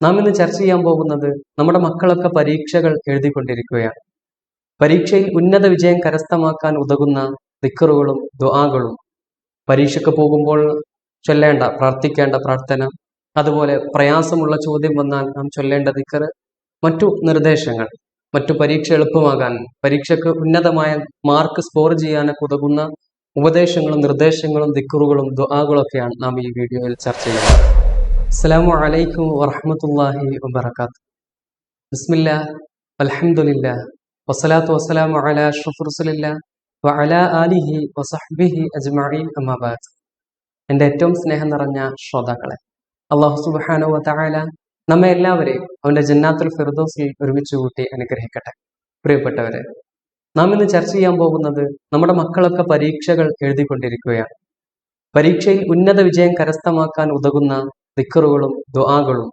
നാം ഇന്ന് ചർച്ച ചെയ്യാൻ പോകുന്നത് നമ്മുടെ മക്കളൊക്കെ പരീക്ഷകൾ എഴുതിക്കൊണ്ടിരിക്കുകയാണ്. പരീക്ഷയിൽ ഉന്നത വിജയം കരസ്ഥമാക്കാൻ ഉതകുന്ന ദിക്കറുകളും ദുആകളും. പരീക്ഷയ്ക്ക് പോകുമ്പോൾ ചൊല്ലേണ്ട പ്രാർത്ഥിക്കേണ്ട പ്രാർത്ഥന അതുപോലെ പ്രയാസമുള്ള ചോദ്യം വന്നാൽ നാം ചൊല്ലേണ്ട ദിക്കറ് മറ്റു നിർദ്ദേശങ്ങൾ മറ്റു പരീക്ഷ എളുപ്പമാകാൻ പരീക്ഷയ്ക്ക് ഉന്നതമായ മാർക്ക് സ്കോർ ചെയ്യാനൊക്കെ ഉതകുന്ന ഉപദേശങ്ങളും നിർദ്ദേശങ്ങളും ദിക്കറുകളും ഒക്കെയാണ് നാം ഈ വീഡിയോയിൽ ചർച്ച ചെയ്യുന്നത്. അസ്സലാമു അലൈക്കും വറഹമത്തല്ലാഹി വബറകാത്ത് ബിസ്മില്ല അലഹമുല്ല വസ്സലാത്തു വസ്സലാമു അല അഷ്റഫ് റസൂലില്ലാ വഅലാ ആലിഹി വസഹ്ബിഹി അജ്മഈൻ അമ്മാബാദ് എന്റെ ഏറ്റവും സ്നേഹം നിറഞ്ഞ ശ്രോതാക്കളെ അള്ളാഹു സുബ്ഹാനഹു വതആല നമ്മെ എല്ലാവരെയും അവന്റെ ജന്നാത്തുൽ ഫിർദൗസിൽ ഒരുമിച്ച് കൂട്ടി അനുഗ്രഹിക്കട്ടെ. പ്രിയപ്പെട്ടവരെ നാം ഇന്ന് ചർച്ച ചെയ്യാൻ പോകുന്നത് നമ്മുടെ മക്കളൊക്കെ പരീക്ഷകൾ എഴുതിക്കൊണ്ടിരിക്കുകയാണ്. പരീക്ഷയിൽ ഉന്നത വിജയം കരസ്ഥമാക്കാൻ ഉതകുന്ന ദിക്കറുകളും ദുആകളും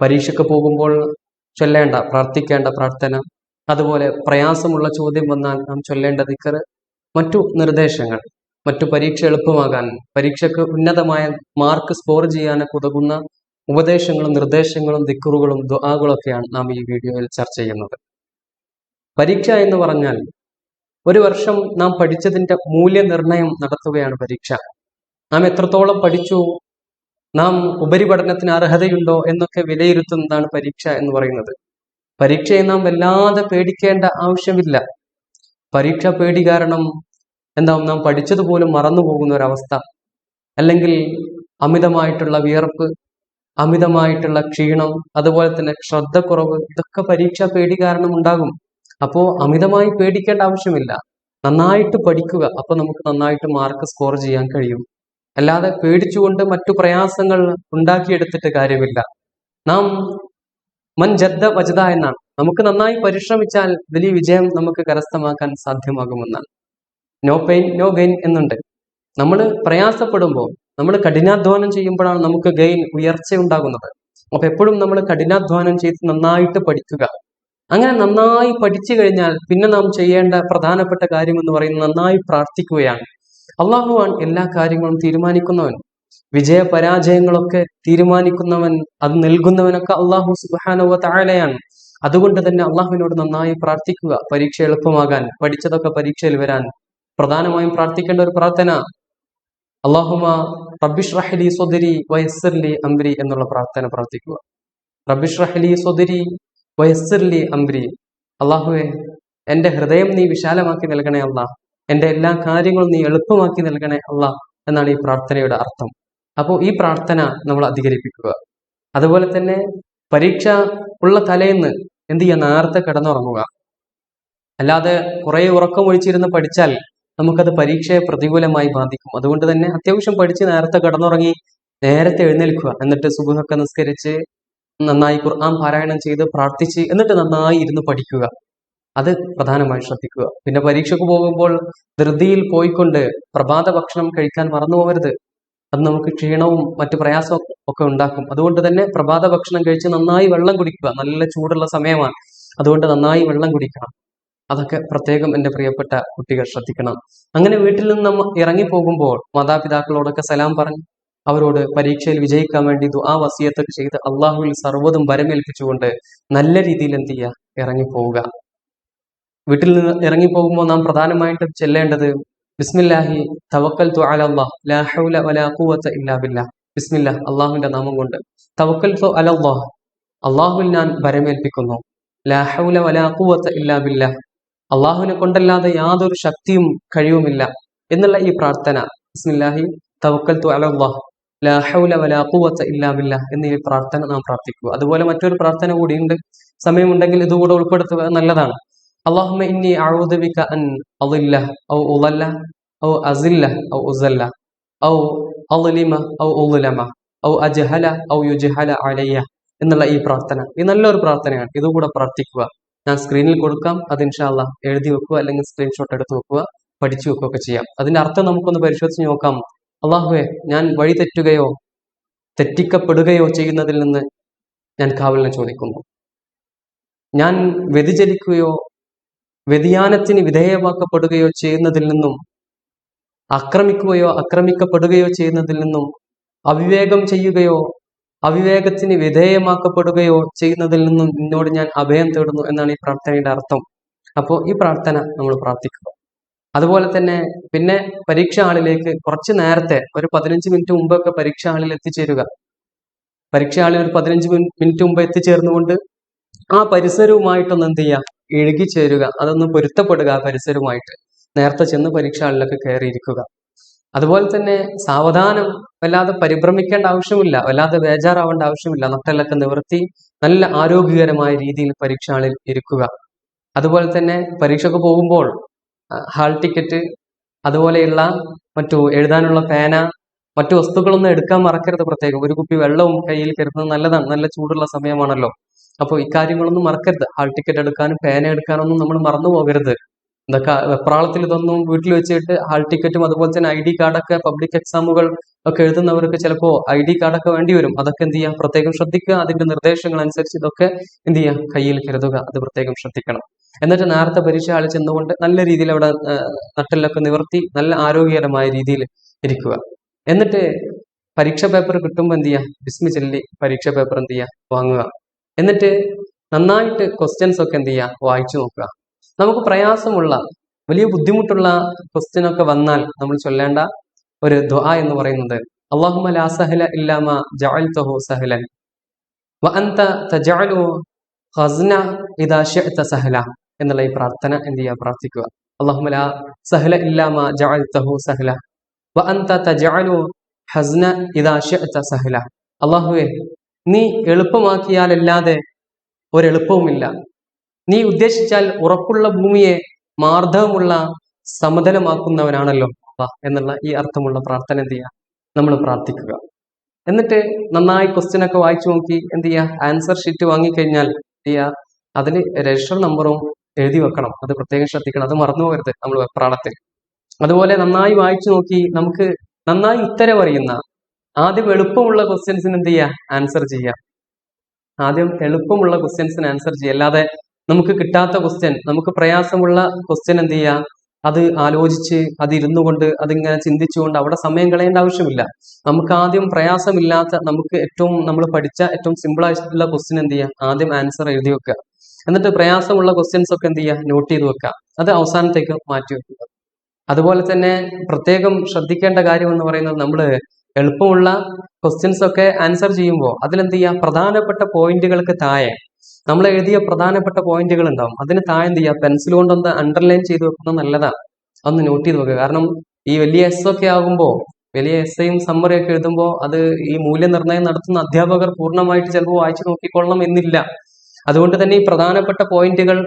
പരീക്ഷയ്ക്ക് പോകുമ്പോൾ ചൊല്ലേണ്ട പ്രാർത്ഥിക്കേണ്ട പ്രാർത്ഥന അതുപോലെ പ്രയാസമുള്ള ചോദ്യം വന്നാൽ നാം ചൊല്ലേണ്ട ദിക്കർ മറ്റു നിർദ്ദേശങ്ങൾ മറ്റു പരീക്ഷ എളുപ്പമാകാൻ പരീക്ഷയ്ക്ക് ഉന്നതമായ മാർക്ക് സ്കോർ ചെയ്യാനൊക്കെ ഉതകുന്ന ഉപദേശങ്ങളും നിർദ്ദേശങ്ങളും ദിക്കറുകളും ദുആകളൊക്കെയാണ് നാം ഈ വീഡിയോയിൽ ചർച്ച ചെയ്യുന്നത്. പരീക്ഷ എന്ന് പറഞ്ഞാൽ ഒരു വർഷം നാം പഠിച്ചതിന്റെ മൂല്യനിർണയം നടത്തുകയാണ് പരീക്ഷ. നാം എത്രത്തോളം പഠിച്ചു നാം ഉപരിപഠനത്തിന് അർഹതയുണ്ടോ എന്നൊക്കെ വിലയിരുത്തുന്നതാണ് പരീക്ഷ എന്ന് പറയുന്നത്. പരീക്ഷയെ നാം വല്ലാതെ പേടിക്കേണ്ട ആവശ്യമില്ല. പരീക്ഷ പേടി കാരണം എന്താവും നാം പഠിച്ചതുപോലും മറന്നു പോകുന്ന ഒരവസ്ഥ അല്ലെങ്കിൽ അമിതമായിട്ടുള്ള വിയർപ്പ് അമിതമായിട്ടുള്ള ക്ഷീണം അതുപോലെ തന്നെ ശ്രദ്ധക്കുറവ് ഇതൊക്കെ പരീക്ഷ പേടി കാരണം ഉണ്ടാകും. അപ്പോ അമിതമായി പേടിക്കേണ്ട ആവശ്യമില്ല. നന്നായിട്ട് പഠിക്കുക. അപ്പൊ നമുക്ക് നന്നായിട്ട് മാർക്ക് സ്കോർ ചെയ്യാൻ കഴിയും. അല്ലാതെ പേടിച്ചുകൊണ്ട് മറ്റു പ്രയാസങ്ങൾ ഉണ്ടാക്കിയെടുത്തിട്ട് കാര്യമില്ല. നാം മൻ ജദ്ദ വജദ എന്നാണ്. നമുക്ക് നന്നായി പരിശ്രമിച്ചാൽ വലിയ വിജയം നമുക്ക് കരസ്ഥമാക്കാൻ സാധ്യമാകുമെന്നാണ്. നോ പെയിൻ നോ ഗെയിൻ എന്നുണ്ട്. നമ്മൾ പ്രയാസപ്പെടുമ്പോൾ നമ്മൾ കഠിനാധ്വാനം ചെയ്യുമ്പോഴാണ് നമുക്ക് ഗെയിൻ ഉയർച്ച ഉണ്ടാകുന്നത്. അപ്പൊ എപ്പോഴും നമ്മൾ കഠിനാധ്വാനം ചെയ്ത് നന്നായിട്ട് പഠിക്കുക. അങ്ങനെ നന്നായി പഠിച്ചു കഴിഞ്ഞാൽ പിന്നെ നാം ചെയ്യേണ്ട പ്രധാനപ്പെട്ട കാര്യം എന്ന് പറയുന്നത് നന്നായി പ്രാർത്ഥിക്കുകയാണ്. അള്ളാഹുവാണ് എല്ലാ കാര്യങ്ങളും തീരുമാനിക്കുന്നവൻ. വിജയ പരാജയങ്ങളൊക്കെ തീരുമാനിക്കുന്നവൻ അത് നൽകുന്നവനൊക്കെ അള്ളാഹു സുബാനുവ താഴെയാണ് അതുകൊണ്ട് തന്നെ അള്ളാഹുവിനോട് നന്നായി പ്രാർത്ഥിക്കുക പരീക്ഷ എളുപ്പമാകാൻ പഠിച്ചതൊക്കെ പരീക്ഷയിൽ വരാൻ. പ്രധാനമായും പ്രാർത്ഥിക്കേണ്ട ഒരു പ്രാർത്ഥന അള്ളാഹുമ റബിഷ് റഹലി സ്വദരി വയസ്സർലി അംബ്രി എന്നുള്ള പ്രാർത്ഥന പ്രാർത്ഥിക്കുക. റബിഷ് റഹലി സ്വദരി വയസ്സർലി അംബ്രി അള്ളാഹുവെ എന്റെ ഹൃദയം നീ വിശാലമാക്കി നൽകണേ അള്ളാഹ് എന്റെ എല്ലാ കാര്യങ്ങളും നീ എളുപ്പമാക്കി നൽകണേ അല്ല എന്നാണ് ഈ പ്രാർത്ഥനയുടെ അർത്ഥം. അപ്പോൾ ഈ പ്രാർത്ഥന നമ്മൾ അധികരിപ്പിക്കുക. അതുപോലെ തന്നെ പരീക്ഷ ഉള്ള തലേന്ന് എന്ത് ചെയ്യുക നേരത്തെ കിടന്നുറങ്ങുക. അല്ലാതെ കുറെ ഉറക്കം ഒഴിച്ചിരുന്ന് പഠിച്ചാൽ നമുക്കത് പരീക്ഷയെ പ്രതികൂലമായി ബാധിക്കും. അതുകൊണ്ട് തന്നെ അത്യാവശ്യം പഠിച്ച് നേരത്തെ കിടന്നുറങ്ങി നേരത്തെ എഴുന്നേൽക്കുക. എന്നിട്ട് സുബുഹൊക്കെ നിസ്കരിച്ച് നന്നായി ഖുർആൻ പാരായണം ചെയ്ത് പ്രാർത്ഥിച്ച് എന്നിട്ട് നന്നായി ഇരുന്ന് പഠിക്കുക. അത് പ്രധാനമായി ശ്രദ്ധിക്കുക. പിന്നെ പരീക്ഷയ്ക്ക് പോകുമ്പോൾ ധൃതിയിൽ പോയിക്കൊണ്ട് പ്രഭാത ഭക്ഷണം കഴിക്കാൻ മറന്നു പോകരുത്. അത് നമുക്ക് ക്ഷീണവും മറ്റു പ്രയാസവും ഒക്കെ ഉണ്ടാക്കും. അതുകൊണ്ട് തന്നെ പ്രഭാത ഭക്ഷണം കഴിച്ച് നന്നായി വെള്ളം കുടിക്കുക. നല്ല ചൂടുള്ള സമയമാണ്. അതുകൊണ്ട് നന്നായി വെള്ളം കുടിക്കണം. അതൊക്കെ പ്രത്യേകം എന്റെ പ്രിയപ്പെട്ട കുട്ടികൾ ശ്രദ്ധിക്കണം. അങ്ങനെ വീട്ടിൽ നിന്ന് ഇറങ്ങി പോകുമ്പോൾ മാതാപിതാക്കളോടൊക്കെ സലാം പറഞ്ഞ് അവരോട് പരീക്ഷയിൽ വിജയിക്കാൻ വേണ്ടി ആ വസിയത്തൊക്കെ ചെയ്ത് അള്ളാഹുവിൽ സർവതും വരമേൽപ്പിച്ചുകൊണ്ട് നല്ല രീതിയിൽ എന്ത് ചെയ്യുക? ഇറങ്ങി പോവുക വീട്ടിൽ നിന്ന് ഇറങ്ങി പോകുമ്പോൾ നാം പ്രധാനമായിട്ടും ചെല്ലേണ്ടത് ബിസ്മില്ലാഹി തവക്കൽ തു അലല്ലാഹ് ലാ ഹൗല വലാ ഖുവത ഇല്ലാ ബില്ലാഹ്. ബിസ്മില്ലാ അള്ളാഹുവിന്റെ നാമം കൊണ്ട്. തവക്കൽ അലല്ലാഹ് അള്ളാഹുവിൽ ഞാൻ ഭരമേൽപ്പിക്കുന്നു ലാ ഹൗല വലാ ഖുവത ഇല്ലാ ബില്ലാഹ്. അള്ളാഹുവിനെ കൊണ്ടല്ലാതെ യാതൊരു ശക്തിയും കഴിവുമില്ല എന്നുള്ള ഈ പ്രാർത്ഥന. ബിസ്മില്ലാഹി തവക്കൽ തു അലല്ലാഹ് ലാ ഹൗല വലാ ഖുവത ഇല്ലാ ബില്ലാഹ് എന്ന ഈ പ്രാർത്ഥന നാം പ്രാർത്ഥിക്കുക. അതുപോലെ മറ്റൊരു പ്രാർത്ഥന കൂടിയുണ്ട്. സമയമുണ്ടെങ്കിൽ ഇതുകൂടെ ഉൾപ്പെടുത്തുക നല്ലതാണ്. അള്ളാഹുമ ഇന്നി അഴുദവിക്ക അൻ അലില്ല ഔ ഉലല്ല ഔ അസില്ല ഔ ഉസല്ല ഔ അലിമ ഔ ഉലമ ഔ അജഹല ഔ യുജഹല അലയ്യ എന്നുള്ള ഈ പ്രാർത്ഥന. ഇത് നല്ലൊരു പ്രാർത്ഥനയാണ്. ഇതുകൂടെ പ്രാർത്ഥിക്കുക. ഞാൻ സ്ക്രീനിൽ കൊടുക്കാം. അത് ഇൻഷാല്ല എഴുതി വെക്കുക അല്ലെങ്കിൽ സ്ക്രീൻഷോട്ട് എടുത്ത് വെക്കുക പഠിച്ചു വെക്കുകയൊക്കെ ചെയ്യാം. അതിന്റെ അർത്ഥം നമുക്കൊന്ന് പരിശോധിച്ച് നോക്കാം. അള്ളാഹുവെ ഞാൻ വഴി തെറ്റുകയോ തെറ്റിക്കപ്പെടുകയോ ചെയ്യുന്നതിൽ നിന്ന് ഞാൻ കാവലിനെ ചോദിക്കുന്നു. ഞാൻ വ്യതിചലിക്കുകയോ വ്യതിയാനത്തിന് വിധേയമാക്കപ്പെടുകയോ ചെയ്യുന്നതിൽ നിന്നും ആക്രമിക്കുകയോ ആക്രമിക്കപ്പെടുകയോ ചെയ്യുന്നതിൽ നിന്നും അവിവേകം ചെയ്യുകയോ അവിവേകത്തിന് വിധേയമാക്കപ്പെടുകയോ ചെയ്യുന്നതിൽ നിന്നും നിന്നോട് ഞാൻ അഭയം തേടുന്നു എന്നാണ് ഈ പ്രാർത്ഥനയുടെ അർത്ഥം. അപ്പോൾ ഈ പ്രാർത്ഥന നമ്മൾ പ്രാർത്ഥിക്കുക. അതുപോലെ തന്നെ പിന്നെ പരീക്ഷ ഹാളിലേക്ക് കുറച്ച് നേരത്തെ ഒരു പതിനഞ്ച് മിനിറ്റ് മുമ്പൊക്കെ പരീക്ഷ ഹാളിൽ എത്തിച്ചേരുക. പരീക്ഷ ഹാളിൽ ഒരു പതിനഞ്ച് മിനിറ്റ് മുമ്പ് എത്തിച്ചേർന്നുകൊണ്ട് ആ പരിസരവുമായിട്ടൊന്ന് എന്ത് ചെയ്യുക? ഇഴുകിച്ചേരുക. അതൊന്ന് പൊരുത്തപ്പെടുക പരിസരവുമായിട്ട്. നേരത്തെ ചെന്ന് പരീക്ഷകളിലൊക്കെ കയറിയിരിക്കുക. അതുപോലെ തന്നെ സാവധാനം വല്ലാതെ പരിഭ്രമിക്കേണ്ട ആവശ്യമില്ല. വല്ലാതെ ബേജാറാവേണ്ട ആവശ്യമില്ല. നട്ടെല്ലൊക്കെ നിവർത്തി നല്ല ആരോഗ്യകരമായ രീതിയിൽ പരീക്ഷകളിൽ ഇരിക്കുക. അതുപോലെ തന്നെ പരീക്ഷയ്ക്ക് പോകുമ്പോൾ ഹാൾ ടിക്കറ്റ് അതുപോലെയുള്ള മറ്റു എഴുതാനുള്ള പേന മറ്റു വസ്തുക്കളൊന്നും എടുക്കാൻ മറക്കരുത് പ്രത്യേകം. ഒരു കുപ്പി വെള്ളവും കയ്യിൽ കരുതുന്നത് നല്ലതാണ്. നല്ല ചൂടുള്ള സമയമാണല്ലോ. അപ്പോൾ ഇക്കാര്യങ്ങളൊന്നും മറക്കരുത്. ഹാൾ ടിക്കറ്റ് എടുക്കാനും പേന എടുക്കാനൊന്നും നമ്മൾ മറന്നു പോകരുത്. ഇതൊക്കെ വെപ്രാളത്തിൽ ഇതൊന്നും വീട്ടിൽ വെച്ചിട്ട് ഹാൾ ടിക്കറ്റും അതുപോലെ തന്നെ ഐ ഡി കാർഡൊക്കെ പബ്ലിക് എക്സാമുകൾ ഒക്കെ എഴുതുന്നവർക്ക് ചിലപ്പോൾ ഐ ഡി കാർഡൊക്കെ വേണ്ടി വരും. അതൊക്കെ എന്ത് ചെയ്യുക പ്രത്യേകം ശ്രദ്ധിക്കുക. അതിന്റെ നിർദ്ദേശങ്ങൾ അനുസരിച്ച് ഇതൊക്കെ എന്ത് ചെയ്യുക കയ്യിൽ കരുതുക. അത് പ്രത്യേകം ശ്രദ്ധിക്കണം. എന്നിട്ട് നേരത്തെ പരീക്ഷ ഹാളിൽ ചെന്നുകൊണ്ട് നല്ല രീതിയിൽ അവിടെ നട്ടെല്ലൊക്കെ നിവർത്തി നല്ല ആരോഗ്യകരമായ രീതിയിൽ ഇരിക്കുക. എന്നിട്ട് പരീക്ഷ പേപ്പർ കിട്ടുമ്പോൾ എന്ത് ചെയ്യുക ബിസ്മി പരീക്ഷ പേപ്പർ എന്ത് ചെയ്യുക വാങ്ങുക. എന്നിട്ട് നന്നായിട്ട് ക്വസ്റ്റ്യൻസ് ഒക്കെ എന്ത് ചെയ്യുക? വായിച്ചു നോക്കുക. നമുക്ക് പ്രയാസമുള്ള വലിയ ബുദ്ധിമുട്ടുള്ള ക്വസ്റ്റ്യൻ ഒക്കെ വന്നാൽ നമ്മൾ ചൊല്ലേണ്ട ഒരു ദുആ എന്ന് പറയുന്നത് അള്ളാഹുമ ഇല്ലാമ സഹലൻ വ അൻത തജഅലു ഇദാ സഹല എന്നുള്ള ഈ പ്രാർത്ഥന എന്ത് ചെയ്യുക? പ്രാർത്ഥിക്കുക. അള്ളാഹുമ സഹല ഇല്ലാമ ജഅൽതഹു സഹല വ അൻത തജഅലു ഹസ്ന ഇദാ സഹല അള്ളാഹുവേ നീ എളുപ്പമാക്കിയാലല്ലാതെ ഒരെളുപ്പവുമില്ല. നീ ഉദ്ദേശിച്ചാൽ ഉറപ്പുള്ള ഭൂമിയെ മാർദ്ദവമുള്ള സമതലമാക്കുന്നവനാണല്ലോ എന്നുള്ള ഈ അർത്ഥമുള്ള പ്രാർത്ഥന എന്ത് ചെയ്യുക? നമ്മൾ പ്രാർത്ഥിക്കുക. എന്നിട്ട് നന്നായി ക്വസ്റ്റ്യൻ ഒക്കെ വായിച്ചു നോക്കി എന്ത് ചെയ്യുക? ആൻസർ ഷീറ്റ് വാങ്ങിക്കഴിഞ്ഞാൽ എന്ത് ചെയ്യുക? അതിൽ രജിസ്റ്റർ നമ്പറും എഴുതി വെക്കണം. അത് പ്രത്യേകം ശ്രദ്ധിക്കണം. അത് മറന്നു പോകരുത് നമ്മൾ വെപ്രാളത്തിൽ അതുപോലെ നന്നായി വായിച്ചു നോക്കി നമുക്ക് നന്നായി ഉത്തരം അറിയുന്ന ആദ്യം എളുപ്പമുള്ള ക്വസ്റ്റ്യൻസിന് എന്ത് ചെയ്യുക ആൻസർ ചെയ്യുക ആദ്യം എളുപ്പമുള്ള ക്വസ്റ്റ്യൻസിന് ആൻസർ ചെയ്യുക അല്ലാതെ നമുക്ക് കിട്ടാത്ത ക്വസ്റ്റ്യൻ നമുക്ക് പ്രയാസമുള്ള ക്വസ്റ്റ്യൻ എന്ത് ചെയ്യുക അത് ആലോചിച്ച് അത് ഇരുന്നു കൊണ്ട് അതിങ്ങനെ ചിന്തിച്ചുകൊണ്ട് അവിടെ സമയം കളയേണ്ട ആവശ്യമില്ല. നമുക്ക് ആദ്യം പ്രയാസമില്ലാത്ത നമുക്ക് ഏറ്റവും നമ്മൾ പഠിച്ച ഏറ്റവും സിമ്പിൾ ആയിട്ടുള്ള ക്വസ്റ്റ്യൻ എന്ത് ചെയ്യുക ആദ്യം ആൻസർ എഴുതി വെക്കുക. എന്നിട്ട് പ്രയാസമുള്ള ക്വസ്റ്റ്യൻസ് ഒക്കെ എന്ത് ചെയ്യുക നോട്ട് ചെയ്ത് വെക്കുക. അത് അവസാനത്തേക്ക് മാറ്റി വെക്കുക. അതുപോലെ തന്നെ പ്രത്യേകം ശ്രദ്ധിക്കേണ്ട കാര്യം എന്ന് പറയുന്നത് നമ്മൾ എളുപ്പമുള്ള ക്വസ്റ്റ്യൻസ് ഒക്കെ ആൻസർ ചെയ്യുമ്പോൾ അതിലെന്ത് ചെയ്യുക പ്രധാനപ്പെട്ട പോയിന്റുകൾക്ക് താഴെ നമ്മൾ എഴുതിയ പ്രധാനപ്പെട്ട പോയിന്റുകൾ ഉണ്ടാവും. അതിന് താഴെ എന്ത് ചെയ്യുക പെൻസിൽ കൊണ്ടൊന്ന് അണ്ടർലൈൻ ചെയ്ത് വെക്കുന്നത് നല്ലതാണ് ഒന്ന് നോട്ട് ചെയ്ത് വെക്കുക. കാരണം ഈ വലിയ എസ് ഒക്കെ ആകുമ്പോൾ വലിയ എസ്സയും സമ്മറി ഒക്കെ എഴുതുമ്പോൾ അത് ഈ മൂല്യനിർണയം നടത്തുന്ന അധ്യാപകർ പൂർണമായിട്ട് ചിലപ്പോൾ വായിച്ചു നോക്കിക്കൊള്ളണം എന്നില്ല. അതുകൊണ്ട് തന്നെ ഈ പ്രധാനപ്പെട്ട പോയിന്റുകൾ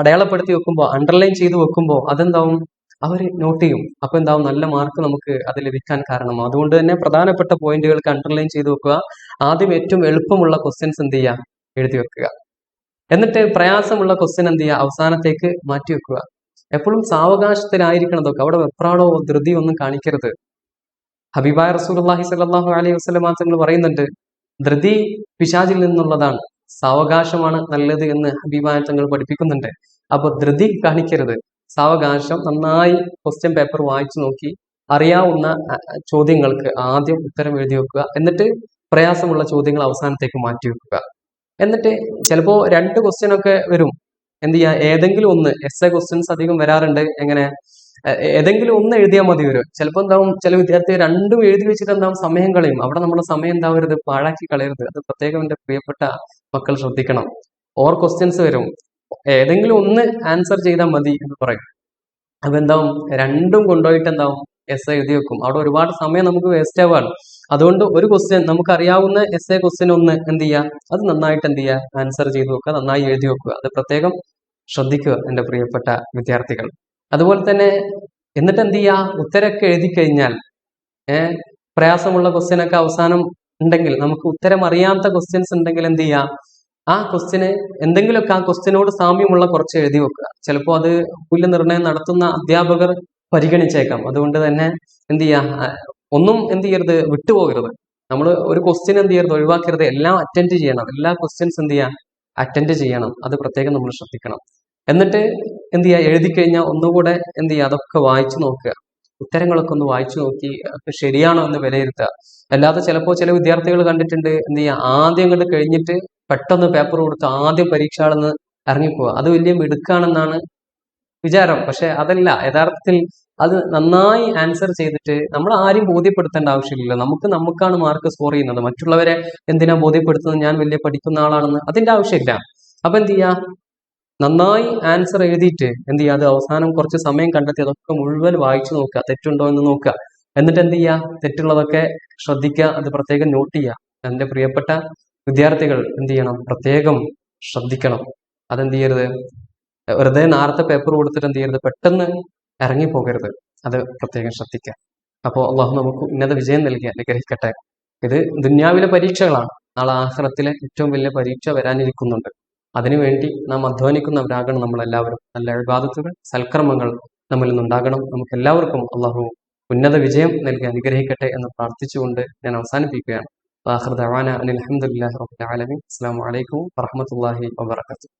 അടയാളപ്പെടുത്തി വെക്കുമ്പോൾ അണ്ടർലൈൻ ചെയ്ത് വെക്കുമ്പോൾ അതെന്താവും? അവർ നോട്ട് ചെയ്യും. അപ്പൊ എന്താവും? നല്ല മാർക്ക് നമുക്ക് അത് ലഭിക്കാൻ കാരണമാവും. അതുകൊണ്ട് തന്നെ പ്രധാനപ്പെട്ട പോയിന്റുകൾ അണ്ടർലൈൻ ചെയ്ത് വെക്കുക. ആദ്യം ഏറ്റവും എളുപ്പമുള്ള ക്വസ്റ്റ്യൻസ് എന്ത് ചെയ്യുക? എഴുതി വെക്കുക. എന്നിട്ട് പ്രയാസമുള്ള ക്വസ്റ്റ്യൻ എന്ത് ചെയ്യുക? അവസാനത്തേക്ക് മാറ്റി വെക്കുക. എപ്പോഴും സാവകാശത്തിലായിരിക്കണം അതൊക്കെ അവിടെ വെപ്രാളോ ധൃതിയോ ഒന്നും കാണിക്കരുത്. ഹബീബായ റസൂലുള്ളാഹി സ്വല്ലല്ലാഹു അലൈഹി വസല്ലം തങ്ങൾ പറയുന്നുണ്ട്. ധൃതി പിശാചിൽ നിന്നുള്ളതാണ്. സാവകാശമാണ് നല്ലത് എന്ന് ഹബീബായ തങ്ങൾ പഠിപ്പിക്കുന്നുണ്ട്. അപ്പൊ ധൃതി കാണിക്കരുത്. സാവകാശം നന്നായി ക്വസ്റ്റ്യൻ പേപ്പർ വായിച്ചു നോക്കി അറിയാവുന്ന ചോദ്യങ്ങൾക്ക് ആദ്യം ഉത്തരം എഴുതി വെക്കുക. എന്നിട്ട് പ്രയാസമുള്ള ചോദ്യങ്ങൾ അവസാനത്തേക്ക് മാറ്റി വെക്കുക. എന്നിട്ട് ചിലപ്പോൾ രണ്ട് ക്വസ്റ്റ്യൻ ഒക്കെ വരും. എന്ത് ചെയ്യുക ഏതെങ്കിലും ഒന്ന് എസ് എ ക്വസ്റ്റ്യൻസ് അധികം വരാറുണ്ട്. എങ്ങനെ? ഏതെങ്കിലും ഒന്ന് എഴുതിയാൽ മതി വരും ചിലപ്പോൾ എന്താവും? ചില വിദ്യാർത്ഥി രണ്ടും എഴുതി വെച്ചിട്ട് എന്താവും? സമയം കളയും. അവിടെ നമ്മുടെ സമയം എന്താവരുത് പാഴാക്കി കളയരുത്. അത് പ്രത്യേകം എന്റെ പ്രിയപ്പെട്ട മക്കൾ ശ്രദ്ധിക്കണം. ഓർ ക്വസ്റ്റ്യൻസ് വരും. ഏതെങ്കിലും ഒന്ന് ആൻസർ ചെയ്താൽ മതി എന്ന് പറയും. അപ്പൊ എന്താവും രണ്ടും കൊണ്ടുപോയിട്ട് എന്താവും എസ് എഴുതി വെക്കും. അവിടെ ഒരുപാട് സമയം നമുക്ക് വേസ്റ്റ് ആവാണ്. അതുകൊണ്ട് ഒരു ക്വസ്റ്റ്യൻ നമുക്ക് അറിയാവുന്ന എസ് എ ക്വസ്റ്റ്യൻ ഒന്ന് എന്ത് ചെയ്യുക അത് നന്നായിട്ട് എന്ത് ചെയ്യുക ആൻസർ ചെയ്ത് വെക്കുക നന്നായി എഴുതി വെക്കുക. അത് പ്രത്യേകം ശ്രദ്ധിക്കുക എന്റെ പ്രിയപ്പെട്ട വിദ്യാർത്ഥികൾ. അതുപോലെ തന്നെ എന്നിട്ട് എന്ത് ചെയ്യുക ഉത്തരമൊക്കെ എഴുതി കഴിഞ്ഞാൽ ഏഹ് പ്രയാസമുള്ള ക്വസ്റ്റ്യൻ ഒക്കെ അവസാനം ഉണ്ടെങ്കിൽ നമുക്ക് ഉത്തരം അറിയാത്ത ക്വസ്റ്റ്യൻസ് ഉണ്ടെങ്കിൽ എന്ത് ചെയ്യുക ആ ക്വസ്റ്റ്യന് എന്തെങ്കിലുമൊക്കെ ആ ക്വസ്റ്റ്യനോട് സാമ്യമുള്ള കുറച്ച് എഴുതി വെക്കുക. ചിലപ്പോൾ അത് മൂല്യനിർണയം നടത്തുന്ന അധ്യാപകർ പരിഗണിച്ചേക്കാം. അതുകൊണ്ട് തന്നെ എന്ത് ചെയ്യുക ഒന്നും എന്ത് ചെയ്യരുത് വിട്ടുപോകരുത്. നമ്മൾ ഒരു ക്വസ്റ്റ്യൻ എന്ത് ചെയ്യരുത്? ഒഴിവാക്കരുത്. എല്ലാം അറ്റൻഡ് ചെയ്യണം. എല്ലാ ക്വസ്റ്റ്യൻസ് എന്ത് ചെയ്യുക അറ്റൻഡ് ചെയ്യണം. അത് പ്രത്യേകം നമ്മൾ ശ്രദ്ധിക്കണം. എന്നിട്ട് എന്ത് ചെയ്യുക എഴുതി കഴിഞ്ഞാൽ ഒന്നുകൂടെ എന്ത് ചെയ്യുക അതൊക്കെ വായിച്ചു നോക്കുക. ഉത്തരങ്ങളൊക്കെ ഒന്ന് വായിച്ചു നോക്കി ശരിയാണോ എന്ന് വിലയിരുത്തുക. അല്ലാതെ ചിലപ്പോൾ ചില വിദ്യാർത്ഥികൾ കണ്ടിട്ടുണ്ട് എന്ത് ചെയ്യുക ആദ്യം കണ്ട് കഴിഞ്ഞിട്ട് പെട്ടെന്ന് പേപ്പർ കൊടുത്ത് ആദ്യം പരീക്ഷ നിന്ന് ഇറങ്ങിപ്പോവുക അത് വലിയ മിടുക്കാണെന്നാണ് വിചാരം. പക്ഷെ അതല്ല യഥാർത്ഥത്തിൽ അത് നന്നായി ആൻസർ ചെയ്തിട്ട് നമ്മൾ ആരും ബോധ്യപ്പെടുത്തേണ്ട ആവശ്യമില്ല നമുക്ക് നമുക്കാണ് മാർക്ക് സ്കോർ ചെയ്യുന്നത്. മറ്റുള്ളവരെ എന്തിനാ ബോധ്യപ്പെടുത്തുന്നത്? ഞാൻ വലിയ പഠിക്കുന്ന ആളാണെന്ന് അതിന്റെ ആവശ്യമില്ല. അപ്പൊ എന്ത് ചെയ്യാ? നന്നായി ആൻസർ എഴുതിയിട്ട് എന്ത് ചെയ്യുക അത് അവസാനം കുറച്ച് സമയം കണ്ടെത്തി അതൊക്കെ മുഴുവൻ വായിച്ചു നോക്കുക. തെറ്റുണ്ടോ എന്ന് നോക്കുക. എന്നിട്ട് എന്ത് ചെയ്യുക തെറ്റുള്ളതൊക്കെ ശ്രദ്ധിക്കുക. അത് പ്രത്യേകം നോട്ട് ചെയ്യുക. എന്റെ പ്രിയപ്പെട്ട വിദ്യാർത്ഥികൾ എന്ത് ചെയ്യണം? പ്രത്യേകം ശ്രദ്ധിക്കണം. അതെന്ത് ചെയ്യരുത്? വെറുതെ നേരത്തെ പേപ്പർ കൊടുത്തിട്ട് എന്ത് ചെയ്യരുത്? പെട്ടെന്ന് ഇറങ്ങിപ്പോകരുത്. അത് പ്രത്യേകം ശ്രദ്ധിക്കുക. അപ്പോൾ അള്ളാഹു നമുക്ക് ഉന്നത വിജയം നൽകി അനുഗ്രഹിക്കട്ടെ. ഇത് ദുന്യാവിലെ പരീക്ഷകളാണ്. നാളെ ആഹ്റത്തിലെ ഏറ്റവും വലിയ പരീക്ഷ വരാനിരിക്കുന്നുണ്ട്. അതിനുവേണ്ടി നാം അധ്വാനിക്കുന്നവരാകണം നമ്മളെല്ലാവരും. നല്ല വിവാദത്തുകൾ സൽക്കർമ്മങ്ങൾ നമ്മിൽ നിന്നുണ്ടാകണം. നമുക്ക് എല്ലാവർക്കും അള്ളാഹു ഉന്നത വിജയം നൽകി അനുഗ്രഹിക്കട്ടെ എന്ന് പ്രാർത്ഥിച്ചുകൊണ്ട് ഞാൻ അവസാനിപ്പിക്കുകയാണ്. വാഹൃദാന അനിൽ അഹമ്മദില്ലാഹി അസ്സാം വലൈക്കും വറഹ്മത്തുള്ളാഹി വബറകാതുഹു